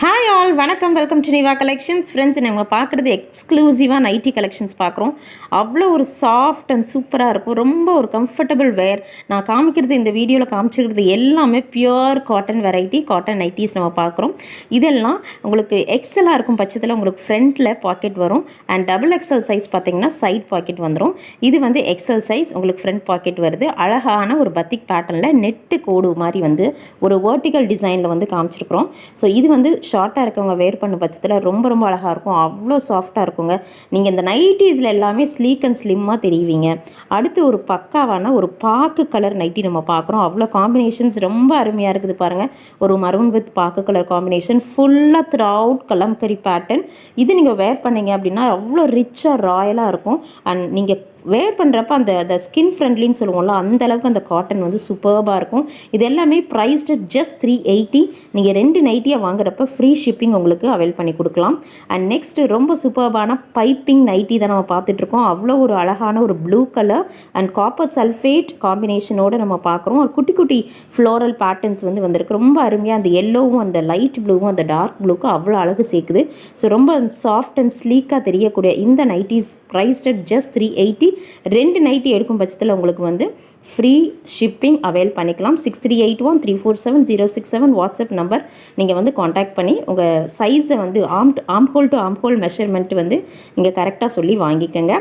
Hi all வணக்கம். Welcome to Niva collections friends நம்ம பார்க்குறது எக்ஸ்க்ளூசிவாக நைட்டி கலெக்ஷன்ஸ் பார்க்குறோம். அவ்வளோ ஒரு சாஃப்ட் அண்ட் சூப்பராக இருக்கும். ரொம்ப ஒரு கம்ஃபர்டபுள் வேர் நான் காமிக்கிறது இந்த வீடியோவில் காமிச்சிருக்கிறது எல்லாமே pure cotton variety cotton nighties நம்ம பார்க்குறோம். இதெல்லாம் உங்களுக்கு எக்ஸலாக இருக்கும் பட்சத்தில் உங்களுக்கு ஃப்ரண்ட்டில் பாக்கெட் வரும். அண்ட் டபுள் எக்ஸல் சைஸ் பார்த்தீங்கன்னா சைட் பாக்கெட் வந்துடும் இது வந்து எக்ஸல் சைஸ் உங்களுக்கு ஃப்ரண்ட் பாக்கெட் வருது. அழகான ஒரு பத்திக் பேட்டர்னில் நெட்டு கோடு மாதிரி வந்து ஒரு வேர்ட்டிக்கல் டிசைனில் வந்து காமிச்சிருக்கிறோம். ஸோ இது வந்து ஷார்ட்டாக இருக்கவங்க வேர் பண்ண பட்சத்தில் ரொம்ப ரொம்ப அழகாக இருக்கும். அவ்வளோ சாஃப்டாக இருக்குங்க. நீங்கள் இந்த நைட்டிஸில் எல்லாமே ஸ்லீக் அண்ட் ஸ்லிம்மாக தெரிவிங்க. அடுத்து ஒரு பக்காவான ஒரு பாக்கு கலர் நைட்டி நம்ம பார்க்குறோம் அவ்வளோ காம்பினேஷன்ஸ் ரொம்ப அருமையாக இருக்குது பாருங்கள் ஒரு மரூன் வித் பாக்கு கலர் காம்பினேஷன் ஃபுல்லாக த்ரூ அவுட் கலம்கரி பேட்டர்ன் இது நீங்கள் வேர் பண்ணீங்க அப்படின்னா அவ்வளோ ரிச்சாக ராயலாக இருக்கும். அண்ட் நீங்கள் வேர் பண்ணுறப்ப அந்த அந்த ஸ்கின் ஃப்ரெண்ட்லின்னு சொல்லுவோம்ல அந்த அளவுக்கு அந்த காட்டன் வந்து சூப்பர்பாக இருக்கும். இது எல்லாமே ப்ரைஸ்டு ஜஸ்ட் த்ரீ எயிட்டி நீங்கள் ரெண்டு நைட்டியாக வாங்குறப்ப ஃப்ரீ ஷிப்பிங் உங்களுக்கு அவைல் பண்ணி கொடுக்கலாம். அண்ட் நெக்ஸ்ட்டு ரொம்ப சூப்பர்பான பைப்பிங் நைட்டி தான் நம்ம பார்த்துட்ருக்கோம் அவ்வளோ ஒரு அழகான ஒரு blue colour and copper sulphate காம்பினேஷனோடு நம்ம பார்க்குறோம். ஒரு குட்டி குட்டி ஃப்ளோரல் பேட்டர்ன்ஸ் வந்து வந்திருக்கு. ரொம்ப அருமையாக அந்த எல்லோவும் அந்த லைட் ப்ளூவும் அந்த டார்க் ப்ளூக்கும் அவ்வளோ அழகு சேர்க்குது. ஸோ ரொம்ப சாஃப்ட் அண்ட் ஸ்லீக்காக தெரியக்கூடிய இந்த nighties priced just three eighty ரெண்டு நைட்டி எடுக்கும் பட்சத்தில் உங்களுக்கு வந்து ஃப்ரீ ஷிப்பிங் அவைல் பண்ணிக்கலாம். Six three eight one three four seven zero six seven WhatsApp number நீங்கள் வந்து காண்டாக்ட் பண்ணி உங்கள் சைஸை வந்து arm armhole to armhole measurement வந்து நீங்கள் கரெக்டாக சொல்லி வாங்கிக்கோங்க.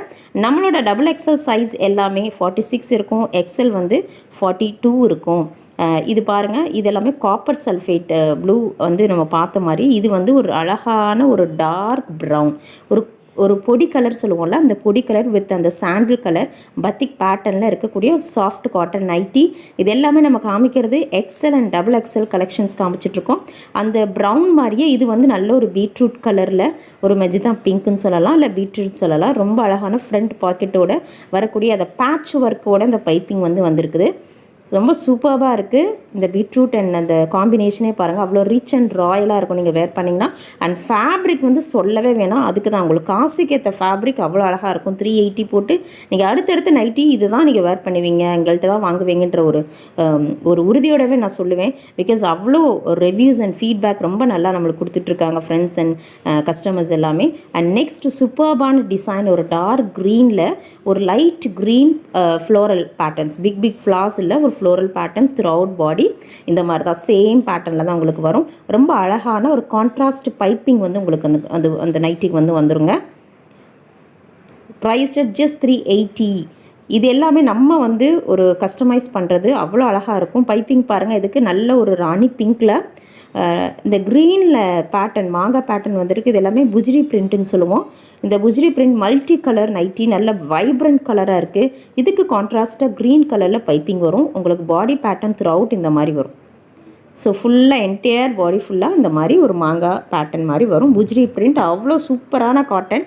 நம்மளோட டபுள் எக்ஸல் சைஸ் எல்லாமே ஃபார்ட்டி சிக்ஸ் இருக்கும். எக்ஸல் வந்து ஃபார்ட்டி டூ இருக்கும். இது பாருங்கள் இது எல்லாமே காப்பர் சல்ஃபேட் ப்ளூ வந்து நம்ம பார்த்த மாதிரி இது வந்து ஒரு அழகான ஒரு டார்க் ப்ரௌன் ஒரு ஒரு பொடி கலர் சொல்லுவோம்ல அந்த பொடி கலர் வித் அந்த சாண்டில் கலர் பத்திக் பேட்டர்னில் இருக்கக்கூடிய சாஃப்ட் காட்டன் நைட்டி இது எல்லாமே நம்ம காமிக்கிறது XL and double XL collections காமிச்சிட்ருக்கோம். அந்த ப்ரௌன் மாதிரியே இது வந்து நல்ல ஒரு பீட்ரூட் கலரில் ஒரு மெஜிதா பிங்க்குன்னு சொல்லலாம் இல்லை பீட்ரூட் சொல்லலாம். ரொம்ப அழகான ஃப்ரண்ட் பாக்கெட்டோட வரக்கூடிய அந்த பேட்ச் ஒர்க்கோட அந்த பைப்பிங் வந்து வந்திருக்குது. ரொம்ப சூப்பராக இருக்குது இந்த பீட்ரூட் அண்ட் அந்த காம்பினேஷனே பாருங்கள் அவ்வளோ ரிச் அண்ட் ராயலாக இருக்கும். நீங்கள் வேர் பண்ணிங்கன்னா அண்ட் ஃபேப்ரிக் வந்து சொல்லவே வேணாம். அதுக்கு தான் உங்களுக்கு காசுக்கு ஏற்ற ஃபேப்ரிக் அவ்வளோ அழகாக இருக்கும். த்ரீ எயிட்டி போட்டு நீங்கள் அடுத்தடுத்து நைட்டி இது தான் நீங்கள் வேர் பண்ணுவீங்க. எங்கள்கிட்ட தான் வாங்குவீங்கன்ற ஒரு ஒரு உறுதியோடவே நான் சொல்லுவேன். பிகாஸ் அவ்வளோ ரிவ்யூஸ் அண்ட் ஃபீட்பேக் ரொம்ப நல்லா நம்மளுக்கு கொடுத்துட்ருக்காங்க ஃப்ரெண்ட்ஸ் அண்ட் கஸ்டமர்ஸ் எல்லாமே. அண்ட் நெக்ஸ்ட் சூப்பர்பான டிசைன் ஒரு டார்க் க்ரீனில் ஒரு light green floral patterns big big flowers இல்லை ஒரு floral patterns throughout body இந்த மாதிரி தான் சேம் பேட்டர்னில் தான் உங்களுக்கு வரும். ரொம்ப அழகான ஒரு கான்ட்ராஸ்ட் பைப்பிங் வந்து உங்களுக்கு அந்த அந்த அந்த நைட்டிக்கு வந்து வந்துருங்க. ப்ரைஸ்ட் ஜஸ்ட் த்ரீ எயிட்டி இது எல்லாமே நம்ம வந்து ஒரு கஸ்டமைஸ் பண்ணுறது அவ்வளோ அழகாக இருக்கும். பைப்பிங் பாருங்கள் இதுக்கு நல்ல ஒரு ராணி பிங்க்கில் இந்த க்ரீனில் பேட்டர்ன் மாங்காய் பேட்டர்ன் வந்திருக்கு. இது எல்லாமே புஜ்ரி பிரிண்ட்டுன்னு சொல்லுவோம். இந்த புஜ்ரி பிரிண்ட் மல்டி கலர் நைட்டி நல்ல வைப்ரண்ட் கலராக இருக்குது இதுக்கு கான்ட்ராஸ்ட்டாக க்ரீன் கலரில் பைப்பிங் வரும். உங்களுக்கு பாடி பேட்டர்ன் த்ரூ அவுட் இந்த மாதிரி வரும். ஸோ ஃபுல்லாக என்டையர் பாடி ஃபுல்லாக இந்த மாதிரி ஒரு மாங்காய் பேட்டர்ன் மாதிரி வரும். புஜ்ரி பிரிண்ட் அவ்வளோ சூப்பரான காட்டன்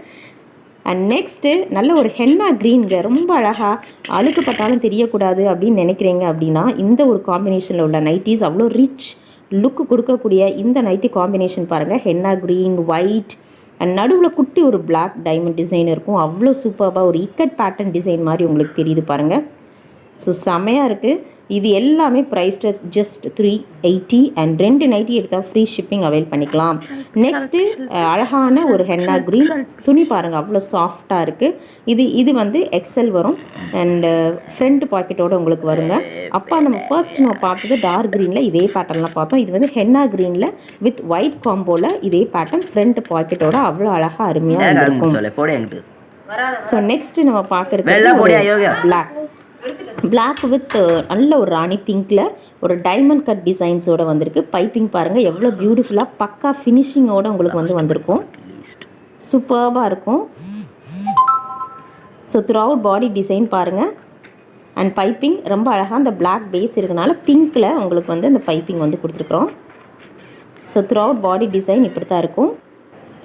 அண்ட் நெக்ஸ்ட்டு நல்ல ஒரு ஹென்னா க்ரீனுங்க ரொம்ப அழகாக அழுக்கப்பட்டாலும் தெரியக்கூடாது அப்படின்னு நினைக்கிறீங்க அப்படின்னா இந்த ஒரு காம்பினேஷனில் உள்ள நைட்டிஸ் அவ்வளோ ரிச் லுக்கு கொடுக்கக்கூடிய இந்த நைட்டி காம்பினேஷன் பாருங்கள் ஹென்னா க்ரீன் ஒயிட் அண்ட் நடுவில் குட்டி ஒரு பிளாக் டைமண்ட் டிசைன் இருக்கும். அவ்வளோ சூப்பராக ஒரு இக்கட் பேட்டர்ன் டிசைன் மாதிரி உங்களுக்கு தெரியுது பாருங்கள் ஸோ செமையாக இருக்குது இது எல்லாமே price just three eighty and ரெண்டு நைட்டி எடுத்தால் ஃப்ரீ ஷிப்பிங் அவைல் பண்ணிக்கலாம். நெக்ஸ்ட்டு அழகான ஒரு ஹென்னா க்ரீன் துணி பாருங்கள் அவ்வளோ சாஃப்டாக இருக்குது இது இது வந்து எக்ஸல் வரும். அண்டு ஃப்ரண்ட் பாக்கெட்டோடு உங்களுக்கு வருங்க. அப்போ நம்ம ஃபர்ஸ்ட் நம்ம பார்த்தது டார்க் க்ரீனில் இதே பேட்டர்ன்லாம் பார்த்தோம். இது வந்து ஹென்னா க்ரீனில் வித் ஒயிட் காம்போவில் இதே பேட்டர்ன் ஃப்ரண்ட் பாக்கெட்டோட அவ்வளோ அழகாக அருமையாக இருக்கும் ஸோ நெக்ஸ்ட்டு நம்ம பார்க்குறது பிளாக் பிளாக் வித் uh, நல்ல ஒரு ராணி பிங்க்கில் ஒரு டைமண்ட் கட் டிசைன்ஸோடு வந்திருக்கு. பைப்பிங் பாருங்கள் எவ்வளோ பியூட்டிஃபுல்லாக பக்கா ஃபினிஷிங்கோடு உங்களுக்கு வந்து வந்திருக்கும். சூப்பர்பாக இருக்கும். So throughout body design பாருங்கள் அண்ட் பைப்பிங் ரொம்ப அழகாக அந்த பிளாக் பேஸ் இருக்கனால பிங்க்கில் உங்களுக்கு வந்து அந்த பைப்பிங் வந்து கொடுத்துருக்குறோம். So throughout body design இப்படி தான் இருக்கும்.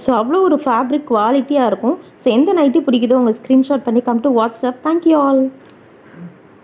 ஸோ அவ்வளோ ஒரு ஃபேப்ரிக் குவாலிட்டியாக இருக்கும். ஸோ எந்த நைட்டி பிடிக்குதோ உங்களுக்கு ஸ்க்ரீன்ஷாட் பண்ணி come to WhatsApp thank you all